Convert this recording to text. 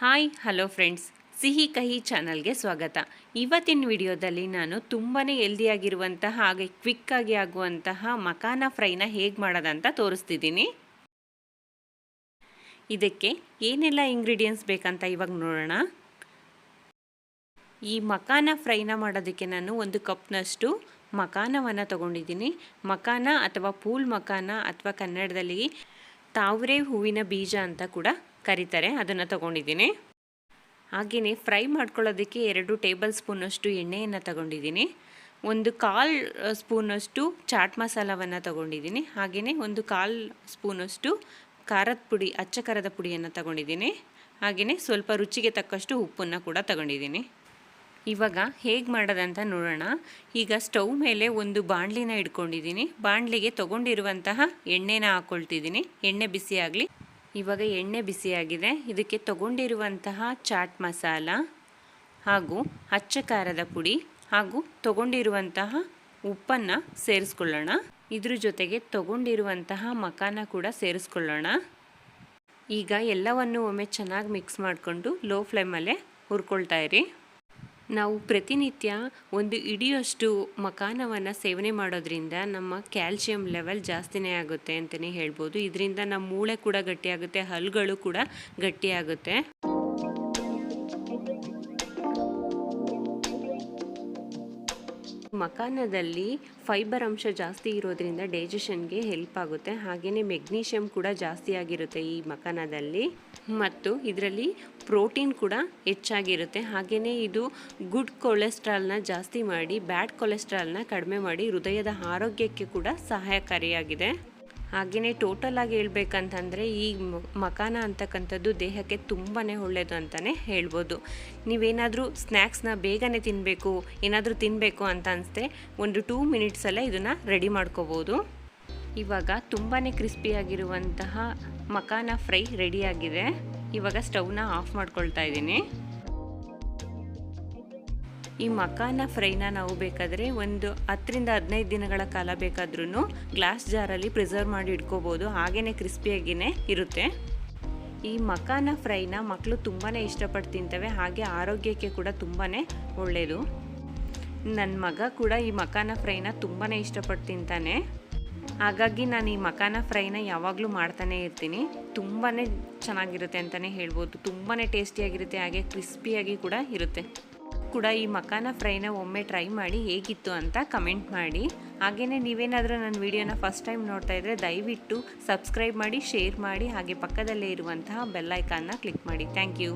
Hi, hello friends. ಸಿಹಿ ಕಹಿ ಚಾನಲ್ಗೆ ಸ್ವಾಗತ. ಇವತ್ತಿನ ವಿಡಿಯೋದಲ್ಲಿ ನಾನು ತುಂಬಾ ಹೆಲ್ದಿಯಾಗಿರುವಂತಹ ಹಾಗೆ ಕ್ವಿಕ್ಕಾಗಿ ಆಗುವಂತಹ ಮಖಾನ ಫ್ರೈನ ಹೇಗೆ ಮಾಡೋದಂತ ತೋರಿಸ್ತಿದ್ದೀನಿ. ಇದಕ್ಕೆ ಏನೆಲ್ಲ ಇಂಗ್ರೀಡಿಯೆಂಟ್ಸ್ ಬೇಕಂತ ಇವಾಗ ನೋಡೋಣ. ಈ ಮಖಾನ ಫ್ರೈನ ಮಾಡೋದಕ್ಕೆ ನಾನು ಒಂದು ಕಪ್ನಷ್ಟು ಮಕಾನವನ್ನು ತಗೊಂಡಿದ್ದೀನಿ. ಮಕಾನ ಅಥವಾ ಪೂಲ್ ಮಖಾನ ಅಥವಾ ಕನ್ನಡದಲ್ಲಿ ತಾವರೆ ಹೂವಿನ ಬೀಜ ಅಂತ ಕೂಡ ಕರೀತಾರೆ, ಅದನ್ನು ತಗೊಂಡಿದ್ದೀನಿ. ಹಾಗೆಯೇ ಫ್ರೈ ಮಾಡ್ಕೊಳ್ಳೋದಕ್ಕೆ ಎರಡು ಟೇಬಲ್ ಸ್ಪೂನಷ್ಟು ಎಣ್ಣೆಯನ್ನು ತಗೊಂಡಿದ್ದೀನಿ. ಒಂದು ಕಾಲ್ ಸ್ಪೂನಷ್ಟು ಚಾಟ್ ಮಸಾಲವನ್ನು ತಗೊಂಡಿದ್ದೀನಿ. ಹಾಗೆಯೇ ಒಂದು ಕಾಲ್ ಸ್ಪೂನಷ್ಟು ಖಾರದ ಪುಡಿ, ಅಚ್ಚ ಖಾರದ ಪುಡಿಯನ್ನು ತಗೊಂಡಿದ್ದೀನಿ. ಹಾಗೆಯೇ ಸ್ವಲ್ಪ ರುಚಿಗೆ ತಕ್ಕಷ್ಟು ಉಪ್ಪನ್ನು ಕೂಡ ತಗೊಂಡಿದ್ದೀನಿ. ಇವಾಗ ಹೇಗೆ ಮಾಡೋದಂತ ನೋಡೋಣ. ಈಗ ಸ್ಟವ್ ಮೇಲೆ ಒಂದು ಬಾಣಲಿನ ಇಟ್ಕೊಂಡಿದ್ದೀನಿ. ಬಾಣಲಿಗೆ ತೊಗೊಂಡಿರುವಂತಹ ಎಣ್ಣೆನ ಹಾಕ್ಕೊಳ್ತಿದ್ದೀನಿ ಎಣ್ಣೆ ಬಿಸಿ ಆಗಲಿ ಇವಾಗ ಎಣ್ಣೆ ಬಿಸಿಯಾಗಿದೆ. ಇದಕ್ಕೆ ತಗೊಂಡಿರುವಂತಹ ಚಾಟ್ ಮಸಾಲ ಹಾಗೂ ಹಚ್ಚ ಖಾರದ ಪುಡಿ ಹಾಗೂ ತಗೊಂಡಿರುವಂತಹ ಉಪ್ಪನ್ನು ಸೇರಿಸ್ಕೊಳ್ಳೋಣ. ಇದ್ರ ಜೊತೆಗೆ ತಗೊಂಡಿರುವಂತಹ ಮಕಾನ ಕೂಡ ಸೇರಿಸ್ಕೊಳ್ಳೋಣ. ಈಗ ಎಲ್ಲವನ್ನು ಒಮ್ಮೆ ಚೆನ್ನಾಗಿ ಮಿಕ್ಸ್ ಮಾಡಿಕೊಂಡು ಲೋ ಫ್ಲೇಮಲ್ಲೇ ಹುರ್ಕೊಳ್ತಾ ಇರಿ. ನಾವು ಪ್ರತಿನಿತ್ಯ ಒಂದು ಇಡಿಯಷ್ಟು ಮಕಾನವನ್ನು ಸೇವನೆ ಮಾಡೋದ್ರಿಂದ ನಮ್ಮ ಕ್ಯಾಲ್ಶಿಯಂ ಲೆವೆಲ್ ಜಾಸ್ತಿನೇ ಆಗುತ್ತೆ ಅಂತಲೇ ಹೇಳ್ಬೋದು. ಇದರಿಂದ ನಮ್ಮ ಮೂಳೆ ಕೂಡ ಗಟ್ಟಿಯಾಗುತ್ತೆ ಹಲ್ಲುಗಳು ಕೂಡ ಗಟ್ಟಿಯಾಗುತ್ತೆ. ಮಕಾನದಲ್ಲಿ ಫೈಬರ್ ಅಂಶ ಜಾಸ್ತಿ ಇರೋದ್ರಿಂದ ಡೈಜೆಷನ್ಗೆ ಹೆಲ್ಪ್ ಆಗುತ್ತೆ. ಹಾಗೆಯೇ ಮೆಗ್ನೀಷಿಯಮ್ ಕೂಡ ಜಾಸ್ತಿ ಆಗಿರುತ್ತೆ ಈ ಮಕಾನದಲ್ಲಿ. ಮತ್ತು ಇದರಲ್ಲಿ ಪ್ರೋಟೀನ್ ಕೂಡ ಹೆಚ್ಚಾಗಿರುತ್ತೆ. ಹಾಗೆಯೇ ಇದು ಗುಡ್ ಕೊಲೆಸ್ಟ್ರಾಲ್ನ ಜಾಸ್ತಿ ಮಾಡಿ, ಬ್ಯಾಡ್ ಕೊಲೆಸ್ಟ್ರಾಲ್ನ ಕಡಿಮೆ ಮಾಡಿ ಹೃದಯದ ಆರೋಗ್ಯಕ್ಕೆ ಕೂಡ ಸಹಾಯಕಾರಿಯಾಗಿದೆ. ಹಾಗೆಯೇ ಟೋಟಲ್ ಆಗಿ ಹೇಳ್ಬೇಕಂತಂದರೆ ಈ ಮಕಾನ ಅಂತಕ್ಕಂಥದ್ದು ದೇಹಕ್ಕೆ ತುಂಬಾ ಒಳ್ಳೆಯದು ಅಂತಲೇ ಹೇಳ್ಬೋದು. ನೀವೇನಾದರೂ ಸ್ನ್ಯಾಕ್ಸ್ನ ಬೇಗನೆ ತಿನ್ನಬೇಕು ಏನಾದರೂ ತಿನ್ನಬೇಕು ಅಂತ ಅನಿಸ್ತೆ ಒಂದು ಟೂ ಮಿನಿಟ್ಸಲ್ಲೇ ಇದನ್ನು ರೆಡಿ ಮಾಡ್ಕೋಬೋದು. ಇವಾಗ ತುಂಬಾ ಕ್ರಿಸ್ಪಿಯಾಗಿರುವಂತಹ ಮಕಾನ ಫ್ರೈ ರೆಡಿಯಾಗಿದೆ ಇವಾಗ ಸ್ಟವ್ನ ಆಫ್ ಮಾಡ್ಕೊಳ್ತಾ ಇದ್ದೀನಿ. ಈ ಮಕಾನ ಫ್ರೈನ ನಾವು ಬೇಕಾದರೆ ಒಂದು ಹತ್ತರಿಂದ ಹದಿನೈದು ದಿನಗಳ ಕಾಲ ಬೇಕಾದ್ರೂ ಗ್ಲಾಸ್ ಜಾರಲ್ಲಿ ಪ್ರಿಸರ್ವ್ ಮಾಡಿ ಇಟ್ಕೋಬೋದು. ಹಾಗೆಯೇ ಕ್ರಿಸ್ಪಿಯಾಗಿಯೇ ಇರುತ್ತೆ. ಈ ಮಕಾನ ಫ್ರೈನ ಮಕ್ಕಳು ತುಂಬಾ ಇಷ್ಟಪಟ್ಟು ತಿಂತವೆ. ಹಾಗೆ ಆರೋಗ್ಯಕ್ಕೆ ಕೂಡ ತುಂಬಾ ಒಳ್ಳೆಯದು ನನ್ನ ಮಗ ಕೂಡ ಈ ಮಕಾನ ಫ್ರೈನ ತುಂಬಾ ಇಷ್ಟಪಟ್ಟು ತಿಂತಾನೆ. ಹಾಗಾಗಿ ನಾನು ಈ ಮಕಾನ ಫ್ರೈನ ಯಾವಾಗಲೂ ಮಾಡ್ತಾನೆ ಇರ್ತೀನಿ. ತುಂಬಾ ಚೆನ್ನಾಗಿರುತ್ತೆ ಅಂತಲೇ ಹೇಳ್ಬೋದು. ತುಂಬಾ ಟೇಸ್ಟಿಯಾಗಿರುತ್ತೆ. ಹಾಗೆ ಕ್ರಿಸ್ಪಿಯಾಗಿ ಕೂಡ ಇರುತ್ತೆ. ಕೂಡ ಈ ಮಕಾನ ಫ್ರೈನ ಒಮ್ಮೆ ಟ್ರೈ ಮಾಡಿ ಹೇಗಿತ್ತು ಅಂತ ಕಮೆಂಟ್ ಮಾಡಿ. ಹಾಗೆಯೇ ನೀವೇನಾದರೂ ನನ್ನ ವಿಡಿಯೋನ ಫಸ್ಟ್ ಟೈಮ್ ನೋಡ್ತಾ ಇದ್ದರೆ ದಯವಿಟ್ಟು ಸಬ್ಸ್ಕ್ರೈಬ್ ಮಾಡಿ, ಶೇರ್ ಮಾಡಿ, ಹಾಗೆ ಪಕ್ಕದಲ್ಲೇ ಇರುವಂತಹ ಬೆಲ್ಲೈಕಾನ್ನ ಕ್ಲಿಕ್ ಮಾಡಿ. Thank you.